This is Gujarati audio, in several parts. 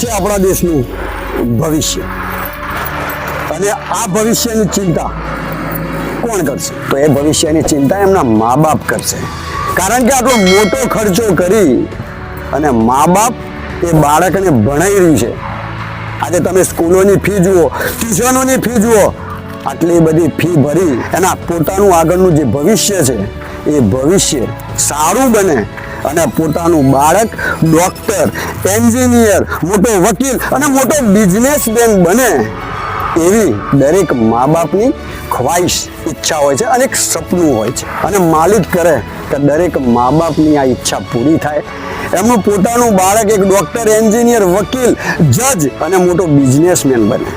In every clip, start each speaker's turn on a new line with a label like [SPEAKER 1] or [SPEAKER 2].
[SPEAKER 1] છે આપણા દેશનું ભવિષ્ય. અને આ ભવિષ્યની ચિંતા કોણ કરશે? તો એ ભવિષ્યની ચિંતા એમના મા બાપ કરશે. કારણ કે આટલો મોટો ખર્ચો કરી અને મા બાપ એ બાળકને ભણાઈ રહ્યું છે. આજે તમે સ્કૂલોની ફી જુઓ, ટ્યુશનોની ફી જુઓ, આટલી બધી ફી ભરી એના પોતાનું આગળનું જે ભવિષ્ય છે, એ ભવિષ્ય સારું બને અને પોતાનું બાળક ડોક્ટર, એન્જિનિયર, મોટો વકીલ અને મોટો બિઝનેસમેન બને એવી દરેક મા બાપની ખ્વાહિશ, ઈચ્છા હોય છે અને એક સપનું હોય છે. અને માલિક કરે કે દરેક મા બાપની આ ઈચ્છા પૂરી થાય. એમનું પોતાનું બાળક એક ડોક્ટર, એન્જિનિયર, વકીલ, જજ અને મોટો બિઝનેસમેન બને.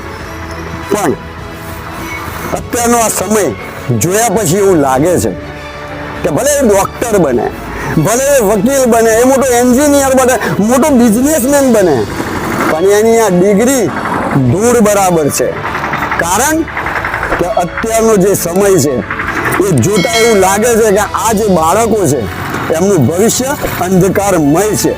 [SPEAKER 1] પણ અત્યારનો આ સમય જોયા પછી એવું લાગે છે કે ભલે ડોક્ટર બને ભલે વકીલ બને, એ મોટો એન્જિનિયર બને, મોટો બિઝનેસમેન બને, પણ એની આ ડિગ્રી ધૂળ બરાબર છે. કારણ કે અત્યારનો જે સમય છે, એ જોતા એવું લાગે છે કે આ જે બાળકો છે, એમનું ભવિષ્ય અંધકારમય છે.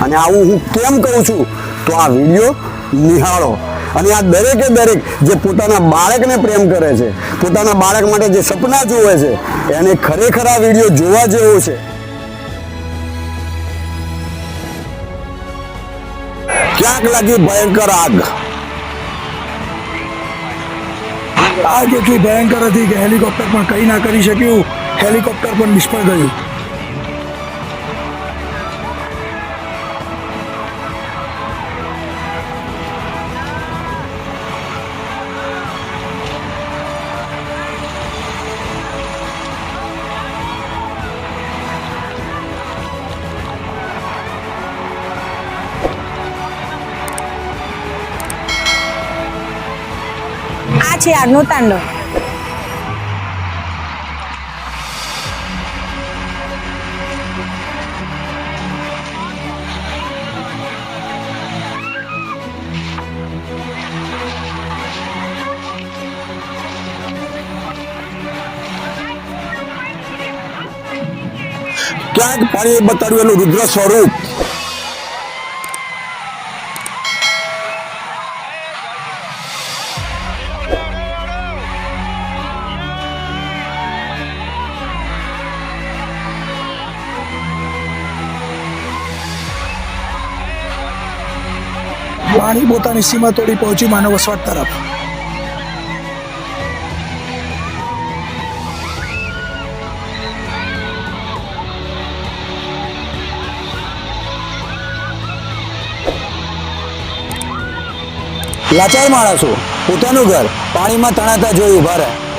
[SPEAKER 1] અને આવું હું કેમ કહું છું? તો આ વીડિયો નિહાળો. અને આ દરેકે દરેક જે પોતાના બાળકને પ્રેમ કરે છે, પોતાના બાળક માટે જે સપના જુએ છે, એને ખરેખર આ વીડિયો જોવા જેવો છે. ક્યાંક લાગી ભયંકર આગ.
[SPEAKER 2] આગ એટલી ભયંકર હતી કે હેલિકોપ્ટર પણ કંઈ ના કરી શક્યું, હેલિકોપ્ટર પણ નિષ્ફળ ગયું.
[SPEAKER 3] છે આગનું તાંડવ
[SPEAKER 1] ક્યાંક પાણીએ બતાડ્યું એનું રુદ્ર સ્વરૂપ?
[SPEAKER 2] પાણી પોતાની સીમા તોડી પહોંચ્યું માનવ વસવાટ તરફ.
[SPEAKER 1] લાચાર માણસો, પોતાનું ઘર પાણીમાં તણાતા જોઈ ઊભા રહે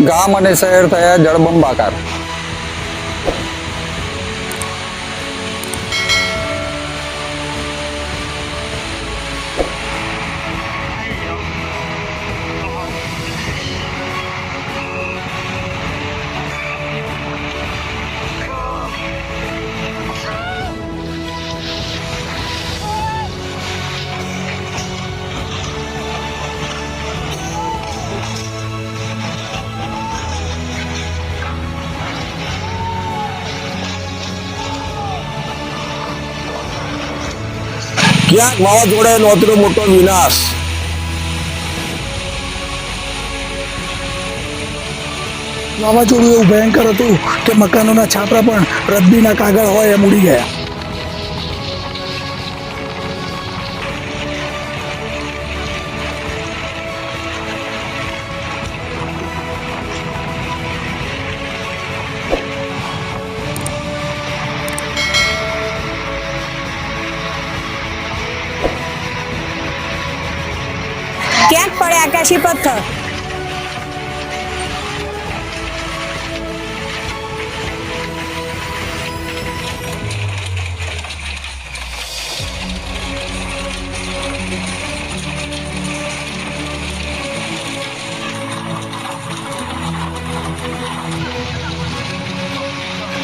[SPEAKER 4] ગામ અને શહેર થયા જળબંબાકાર.
[SPEAKER 1] ક્યાંક વાવાઝોડાએ નોતર્યો મોટો વિનાશ.
[SPEAKER 2] વાવાઝોડું એવું ભયંકર હતું કે મકાનોના છાપરા પણ રદ્દીના કાગળ હોય એમ ઉડી ગયા.
[SPEAKER 3] પડે આકાશી પથ્થર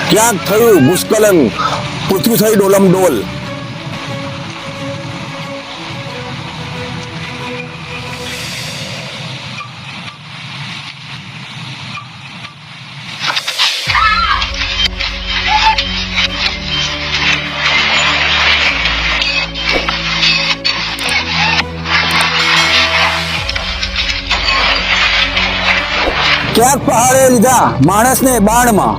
[SPEAKER 1] ક્યાંક થયું ભૂસ્ખલન પૃથ્વી થઈ ડોલમ ડોલ ક્યાંક પહાડે લીધા માણસને બાણમાં.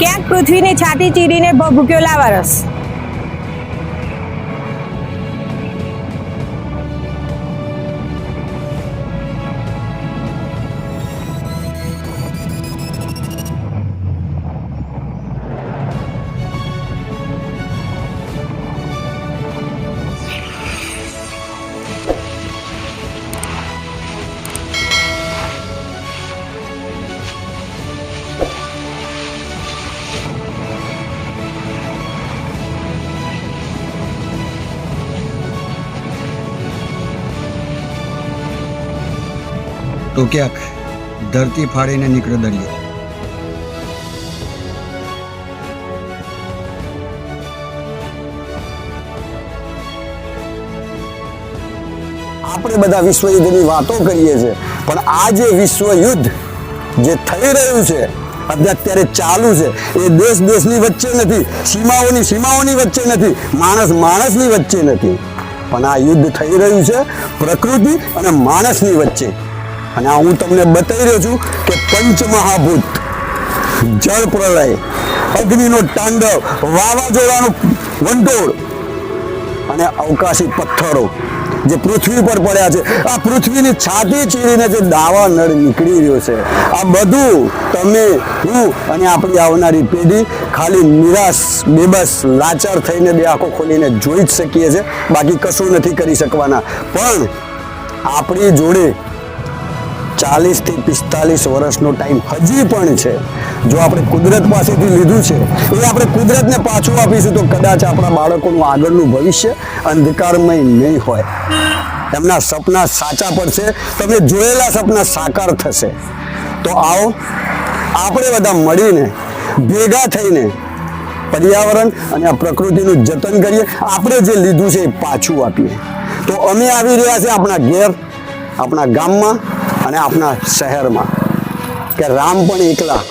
[SPEAKER 3] ક્યાંક પૃથ્વીની છાતી ચીરીને ભભૂક્યો લાવારસ.
[SPEAKER 5] તો ક્યાંક ધરતી ફાડીને નીકળે દરિયો.
[SPEAKER 1] આપણે બધા વિશ્વ વાતો કરીએ છીએ, પણ આ જે વિશ્વ જે થઈ રહ્યું છે અત્યારે ચાલુ છે. એ દેશ દેશની વચ્ચે નથી, સીમાઓની સીમાઓની વચ્ચે નથી, માણસ માણસની વચ્ચે નથી. પણ આ યુદ્ધ થઈ રહ્યું છે, પ્રકૃતિ અને માણસની વચ્ચે. અને હું તમને બતાવી રહ્યો છું કે પંચમહાભૂત, જળ પ્રલય, અગ્નિનો તાંડવ, વાવાઝોડાનું વંટોળ અને અવકાશી પથ્થરો જે પૃથ્વી પર પડ્યા છે. આ પૃથ્વીની છાતી ચીરીને જે દાવા નળ નીકળી રહ્યો છે. આ બધું તમે, હું અને આપણી આવનારી પેઢી ખાલી નિરાશ, બેબસ, લાચાર થઈને બે આંખો ખોલીને જોઈ જ શકીએ છીએ. બાકી કશું નથી કરી શકવાના. પણ આપણી જોડે ચાલીસથી પિસ્તાલીસ વર્ષનો ટાઈમ હજી પણ છે. જો આપણે કુદરત પાસેથી લીધું છે, એ આપણે કુદરતને પાછું આપીશું તો કદાચ આપણા બાળકોનું આગળનું ભવિષ્ય અંધકારમય નહીં હોય. એમના સપના સાચા પડશે તમે જોયેલા સપના સાકાર થશે. તો આવો, આપણે બધા મળીને, ભેગા થઈને પર્યાવરણ અને આ પ્રકૃતિનું જતન કરીએ. આપણે જે લીધું છે એ પાછું આપીએ. તો અમે આવી રહ્યા છે આપણા ઘેર, આપણા ગામમાં. અને આપણા શહેરમાં કે રામ પણ એકલા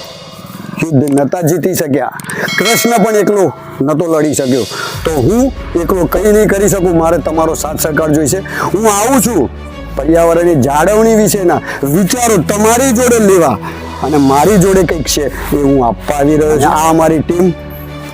[SPEAKER 1] યુદ્ધ નતા જીતી શક્યા. કૃષ્ણ પણ એકલો નતો લડી શક્યો. તો હું એકલો કંઈ નહીં કરી શકું, મારે તમારો સાથ સહકાર જોઈશે. હું આવું છું. પર્યાવરણની જાળવણી વિશેના વિચારો તમારી જોડે લેવા અને મારી જોડે કંઈક છે એ હું આપવા આવી રહ્યો છું. આ મારી ટીમ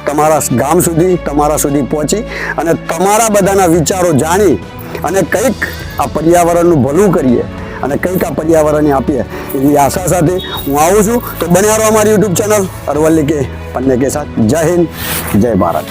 [SPEAKER 1] તમારા ગામ સુધી, તમારા સુધી પહોંચી અને તમારા બધાના વિચારો જાણી અને કંઈક આ પર્યાવરણનું ભલું કરીએ. અને કંઈક આ પર્યાવરણને આપીએ. એવી આશા સાથે હું આવું છું. તો બન્યા રહો અમારી યુટ્યુબ ચેનલ અરવલ્લી કે પન્ને કે સાથ. જય હિન્દ. જય ભારત.